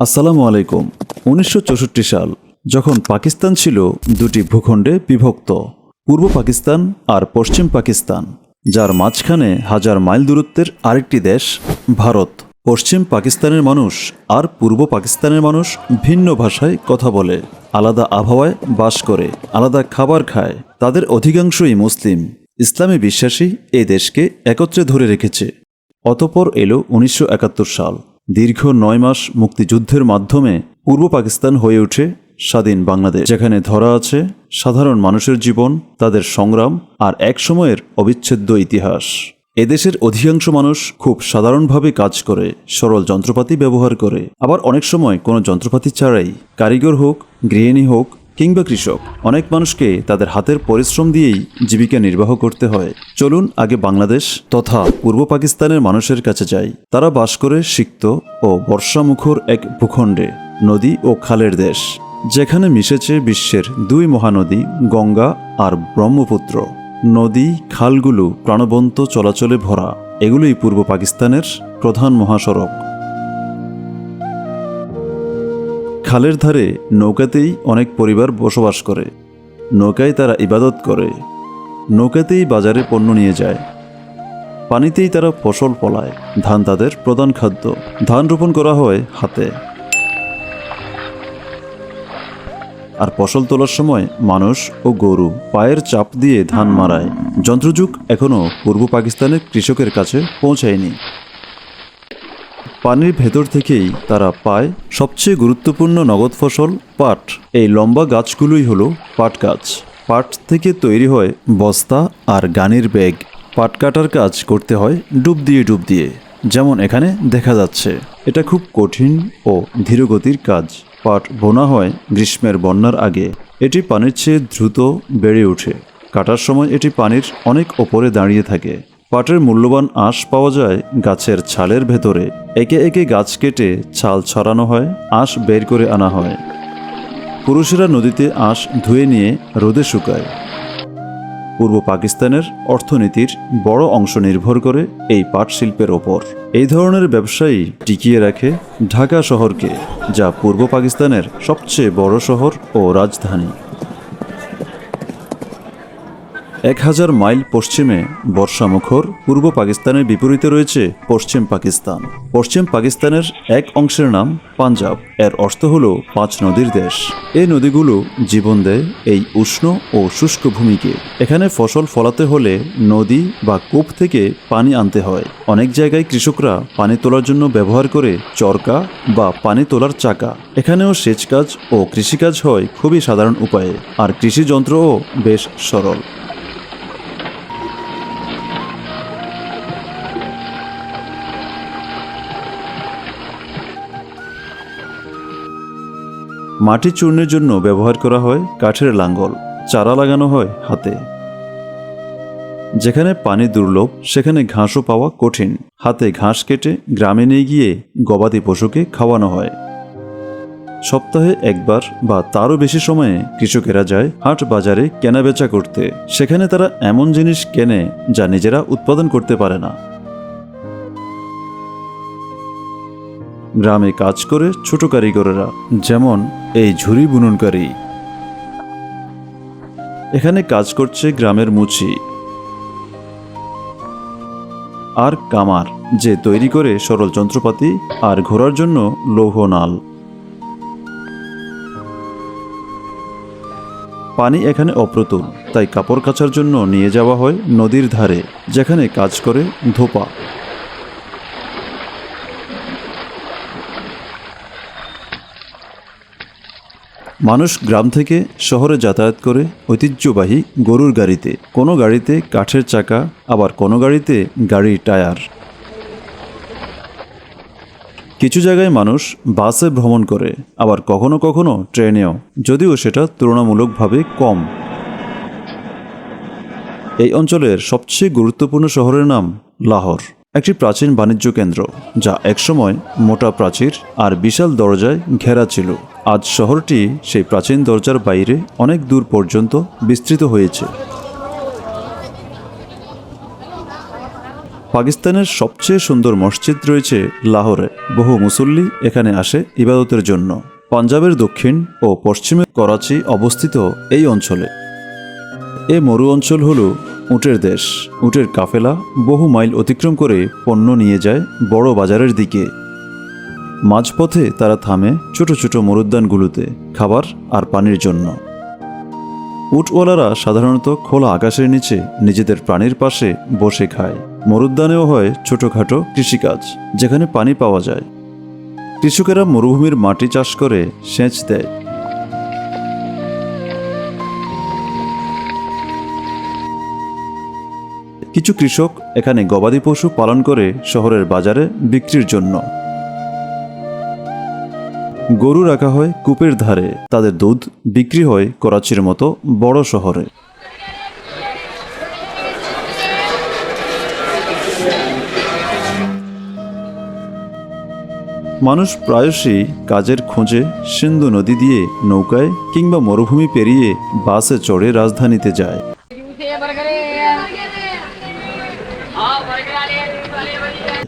আসসালামু আলাইকুম। উনিশশো চৌষট্টি সাল, যখন পাকিস্তান ছিল দুটি ভূখণ্ডে বিভক্ত, পূর্ব পাকিস্তান আর পশ্চিম পাকিস্তান, যার মাঝখানে হাজার মাইল দূরত্বের আরেকটি দেশ, ভারত। পশ্চিম পাকিস্তানের মানুষ আর পূর্ব পাকিস্তানের মানুষ ভিন্ন ভাষায় কথা বলে, আলাদা আবহাওয়ায় বাস করে, আলাদা খাবার খায়। তাদের অধিকাংশই মুসলিম। ইসলামী বিশ্বাসী এই দেশকে একত্রে ধরে রেখেছে। অতপর এলো উনিশশো একাত্তর সাল। দীর্ঘ নয় মাস মুক্তিযুদ্ধের মাধ্যমে পূর্ব পাকিস্তান হয়ে ওঠে স্বাধীন বাংলাদেশ, যেখানে ধরা আছে সাধারণ মানুষের জীবন, তাদের সংগ্রাম আর এক সময়ের অবিচ্ছেদ্য ইতিহাস। এদেশের অধিকাংশ মানুষ খুব সাধারণভাবে কাজ করে, সরল যন্ত্রপাতি ব্যবহার করে। আবার অনেক সময় কোনো যন্ত্রপাতি ছাড়াই কারিগর হোক, গৃহিণী হোক কিংবা কৃষক, অনেক মানুষকে তাদের হাতের পরিশ্রম দিয়েই জীবিকা নির্বাহ করতে হয়। চলুন আগে বাংলাদেশ তথা পূর্ব পাকিস্তানের মানুষের কাছে যাই। তারা বাস করে সিক্ত ও বর্ষামুখর এক ভূখণ্ডে, নদী ও খালের দেশ, যেখানে মিশেছে বিশ্বের দুই মহানদী গঙ্গা আর ব্রহ্মপুত্র। নদী, খালগুলো প্রাণবন্ত চলাচলে ভরা, এগুলোই পূর্ব পাকিস্তানের প্রধান মহাসড়ক। খালের ধারে নৌকাতেই অনেক পরিবার বসবাস করে। নৌকায় তারা ইবাদত করে। নৌকাতেই বাজারে পণ্য নিয়ে যায়। পানিতেই তারা ফসল ফলায়। ধান তাদের প্রধান খাদ্য। ধান রোপণ করা হয় হাতে। আর ফসল তোলার সময় মানুষ ও গরু পায়ের চাপ দিয়ে ধান মারায়। যন্ত্রযুগ এখনও পূর্ব পাকিস্তানের কৃষকের কাছে পৌঁছায়নি। পানির ভেতর থেকেই তারা পায় সবচেয়ে গুরুত্বপূর্ণ নগদ ফসল পাট। এই লম্বা গাছগুলোই হলো পাট গাছ। পাট থেকে তৈরি হয় বস্তা আর গানের ব্যাগ পাট কাটার কাজ করতে হয় ডুব দিয়ে ডুব দিয়ে। যেমন এখানে দেখা যাচ্ছে, এটা খুব কঠিন ও ধীরগতির কাজ। পাট বোনা হয় গ্রীষ্মের বন্যার আগে। এটি পানির চেয়ে দ্রুত বেড়ে ওঠে। কাটার সময় এটি পানির অনেক ওপরে দাঁড়িয়ে থাকে। পাটের মূল্যবান আঁশ পাওয়া যায় গাছের ছালের ভেতরে। একে একে গাছ কেটে ছাল ছড়ানো হয়, আঁশ বের করে আনা হয়। পুরুষেরা নদীতে আঁশ ধুয়ে নিয়ে রোদে শুকায়। পূর্ব পাকিস্তানের অর্থনীতির বড় অংশ নির্ভর করে এই পাট শিল্পের ওপর। এই ধরনের ব্যবসায়ী টিকিয়ে রাখে ঢাকা শহরকে, যা পূর্ব পাকিস্তানের সবচেয়ে বড় শহর ও রাজধানী। এক হাজার মাইল পশ্চিমে বর্ষামুখর পূর্ব পাকিস্তানের বিপরীতে রয়েছে পশ্চিম পাকিস্তান। পশ্চিম পাকিস্তানের এক অংশের নাম পাঞ্জাব। এর অর্থ হল পাঁচ নদীর দেশ। এই নদীগুলো জীবন দেয় এই উষ্ণ ও শুষ্ক ভূমিকে। এখানে ফসল ফলাতে হলে নদী বা কূপ থেকে পানি আনতে হয়। অনেক জায়গায় কৃষকরা পানি তোলার জন্য ব্যবহার করে চরকা বা পানি তোলার চাকা। এখানেও সেচ কাজ ও কৃষিকাজ হয় খুবই সাধারণ উপায়ে। আর কৃষি যন্ত্রও বেশ সরল। মাটি চূর্ণের জন্য ব্যবহার করা হয় কাঠের লাঙ্গল, চারা লাগানো হয় হাতে। যেখানে পানি দুর্লভ, সেখানে ঘাসও পাওয়া কঠিন। হাতে ঘাস কেটে গ্রামে নিয়ে গিয়ে গবাদি পশুকে খাওয়ানো হয়। সপ্তাহে একবার বা তারও বেশি সময়ে কৃষকেরা যায় হাট বাজারে কেনাবেচা করতে। সেখানে তারা এমন জিনিস কেনে যা নিজেরা উৎপাদন করতে পারে না। গ্রামে কাজ করে ছোট কারিগরেরা, যেমন এই ঝুরি বুননকারী। এখানে কাজ করছে গ্রামের মুচি। আর কামার, যে তৈরি করে সরল যন্ত্রপাতি আর ঘোরার জন্য লৌহ নাল। পানি এখানে অপ্রতুল, তাই কাপড় কাচার জন্য নিয়ে যাওয়া হয় নদীর ধারে, যেখানে কাজ করে ধোপা। মানুষ গ্রাম থেকে শহরে যাতায়াত করে ঐতিহ্যবাহী গরুর গাড়িতে, কোনো গাড়িতে কাঠের চাকা, আবার কোনো গাড়িতে গাড়ির টায়ার। কিছু জায়গায় মানুষ বাসে ভ্রমণ করে, আবার কখনো কখনো ট্রেনেও, যদিও সেটা তুলনামূলকভাবে কম। এই অঞ্চলের সবচেয়ে গুরুত্বপূর্ণ শহরের নাম লাহোর, একটি প্রাচীন বাণিজ্য কেন্দ্র, যা একসময় মোটা প্রাচীর আর বিশাল দরজায় ঘেরা ছিল। আজ শহরটি সেই প্রাচীন দরজার বাইরে অনেক দূর পর্যন্ত বিস্তৃত হয়েছে। পাকিস্তানের সবচেয়ে সুন্দর মসজিদ রয়েছে লাহোরে। বহু মুসল্লি এখানে আসে ইবাদতের জন্য। পাঞ্জাবের দক্ষিণ ও পশ্চিমে করাচি অবস্থিত এই অঞ্চলে। এ মরু অঞ্চল হল উটের দেশ। উটের কাফেলা বহু মাইল অতিক্রম করে পণ্য নিয়ে যায় বড় বাজারের দিকে। মাঝপথে তারা থামে ছোট ছোট মরুদ্যানগুলোতে খাবার আর পানির জন্য। উটওয়ালারা সাধারণত খোলা আকাশের নিচে নিজেদের প্রাণীর পাশে বসে খায়। মরুদ্যানেও হয় ছোটখাটো কৃষিকাজ, যেখানে পানি পাওয়া যায়। কৃষকেরা মরুভূমির মাটি চাষ করে সেচ দেয়। কিছু কৃষক এখানে গবাদি পশু পালন করে শহরের বাজারে বিক্রির জন্য। গরু রাখা হয় কূপের ধারে। তাদের দুধ বিক্রি হয় করাচির মতো বড় শহরে। মানুষ প্রায়শই কাজের খোঁজে সিন্ধু নদী দিয়ে নৌকায় কিংবা মরুভূমি পেরিয়ে বাসে চড়ে রাজধানীতে যায়।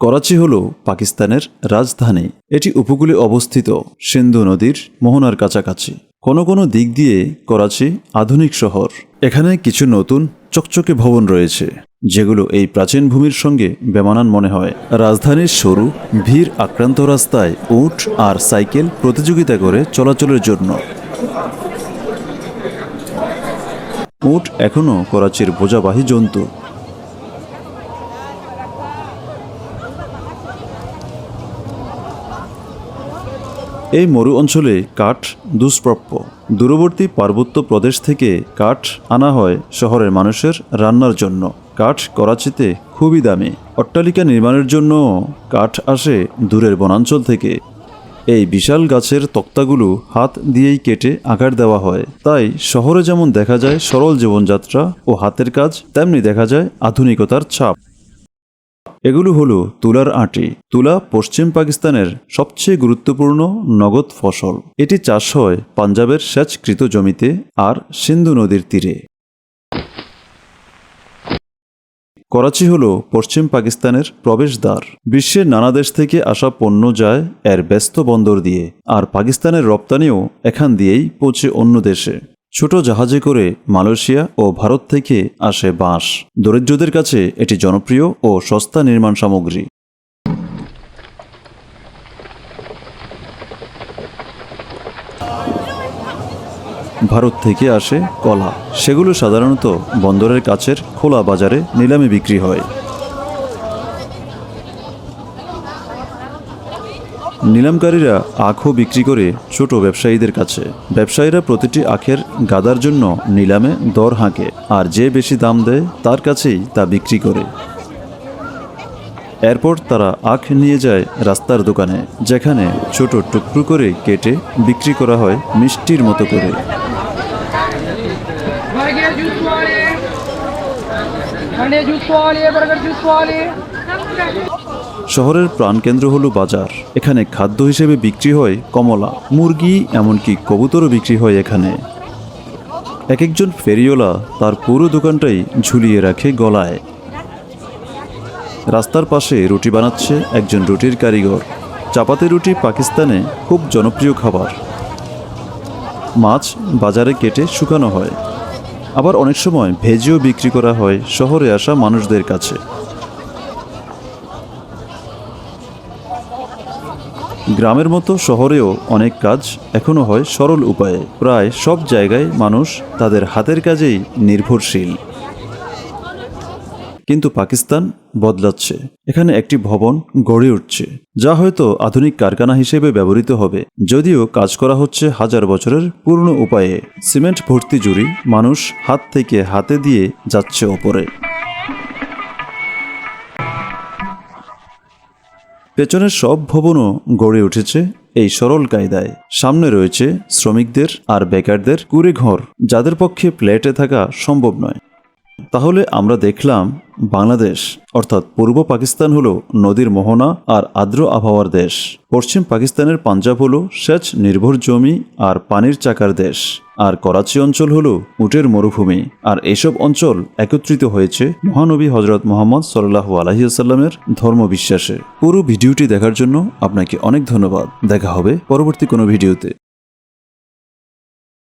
করাচি হল পাকিস্তানের রাজধানী। এটি উপকূলে অবস্থিত সিন্ধু নদীর মোহনার কাছাকাছি। কোনো কোনো দিক দিয়ে করাচি আধুনিক শহর। এখানে কিছু নতুন চকচকে ভবন রয়েছে, যেগুলো এই প্রাচীন ভূমির সঙ্গে বেমানান মনে হয়। রাজধানীর সরু, ভিড় আক্রান্ত রাস্তায় উট আর সাইকেল প্রতিযোগিতা করে চলাচলের জন্য। উট এখনও করাচির বোঝাবাহী জন্তু। এই মরু অঞ্চলে কাঠ দুষ্প্রাপ্য। দূরবর্তী পার্বত্য প্রদেশ থেকে কাঠ আনা হয় শহরের মানুষের রান্নার জন্য। কাঠ করাচিতে খুবই দামি। অট্টালিকা নির্মাণের জন্য কাঠ আসে দূরের বনাঞ্চল থেকে। এই বিশাল গাছের তক্তাগুলো হাত দিয়েই কেটে আকার দেওয়া হয়। তাই শহরে যেমন দেখা যায় সরল জীবনযাত্রা ও হাতের কাজ, তেমনি দেখা যায় আধুনিকতার ছাপ। এগুলো হলো তুলার আটি। তুলা পশ্চিম পাকিস্তানের সবচেয়ে গুরুত্বপূর্ণ নগদ ফসল। এটি চাষ হয় পাঞ্জাবের সেচকৃত জমিতে আর সিন্ধু নদীর তীরে। করাচি হল পশ্চিম পাকিস্তানের প্রবেশদ্বার। বিশ্বের নানা দেশ থেকে আসা পণ্য যায় এর ব্যস্ত বন্দর দিয়ে, আর পাকিস্তানের রপ্তানিও এখান দিয়েই পৌঁছে অন্য দেশে। ছোট জাহাজে করে মালয়েশিয়া ও ভারত থেকে আসে বাঁশ। দরিদ্রদের কাছে এটি জনপ্রিয় ও সস্তা নির্মাণ সামগ্রী। ভারত থেকে আসে কলা। সেগুলো সাধারণত বন্দরের কাছের খোলা বাজারে নিলামে বিক্রি হয়। নিলামকারীরা আখও বিক্রি করে ছোট ব্যবসায়ীদের কাছে ব্যবসায়ীরা প্রতিটি আখের গাদার জন্য নিলামে দর হাঁকে আর যে বেশি দাম দেয় তার কাছেই তা বিক্রি করে এরপর তারা আখ নিয়ে যায় রাস্তার দোকানে যেখানে ছোট টুকরো করে কেটে বিক্রি করা হয় মিষ্টির মতো করে बर्गर जूस वाले ठंडे जूस वाले बर्गर जूस वाले শহরের প্রাণকেন্দ্র হলো বাজার। এখানে খাদ্য হিসেবে বিক্রি হয় কমলা, মুরগি, এমনকি কবুতরও বিক্রি হয় এখানে। এক একজন ফেরিওলা তার পুরো দোকানটাই ঝুলিয়ে রাখে গলায়। রাস্তার পাশে রুটি বানাচ্ছে একজন রুটির কারিগর। চাপাতি রুটি পাকিস্তানে খুব জনপ্রিয় খাবার। মাছ বাজারে কেটে শুকানো হয়। আবার অনেক সময় ভেজেও বিক্রি করা হয় শহরে আসা মানুষদের কাছে। গ্রামের মতো শহরেও অনেক কাজ এখনও হয় সরল উপায়ে। প্রায় সব জায়গায় মানুষ তাদের হাতের কাজেই নির্ভরশীল। কিন্তু পাকিস্তান বদলাচ্ছে। এখানে একটি ভবন গড়ে উঠছে, যা হয়তো আধুনিক কারখানা হিসেবে ব্যবহৃত হবে। যদিও কাজ করা হচ্ছে হাজার বছরের পুরনো উপায়ে। সিমেন্ট ভর্তি জুড়ি মানুষ হাত থেকে হাতে দিয়ে যাচ্ছে ওপরে। পেছনের সব ভবনও গড়ে উঠেছে এই সরল কায়দায়। সামনে রয়েছে শ্রমিকদের আর বেকারদের কুড়ে ঘর যাদের পক্ষে প্লেটে থাকা সম্ভব নয়। তাহলে আমরা দেখলাম বাংলাদেশ, অর্থাৎ পূর্ব পাকিস্তান হলো নদীর মোহনা আর আর্দ্র আবহাওয়ার দেশ। পশ্চিম পাকিস্তানের পাঞ্জাব হলো সেচ নির্ভর জমি আর পানির চাকার দেশ। আর করাচি অঞ্চল হলো উটের মরুভূমি। আর এসব অঞ্চল একত্রিত হয়েছে মহানবী হজরত মোহাম্মদ সাল্লাহু আলহিউসাল্লামের ধর্ম বিশ্বাসে পুরো ভিডিওটি দেখার জন্য আপনাকে অনেক ধন্যবাদ। দেখা হবে পরবর্তী কোনো ভিডিওতে।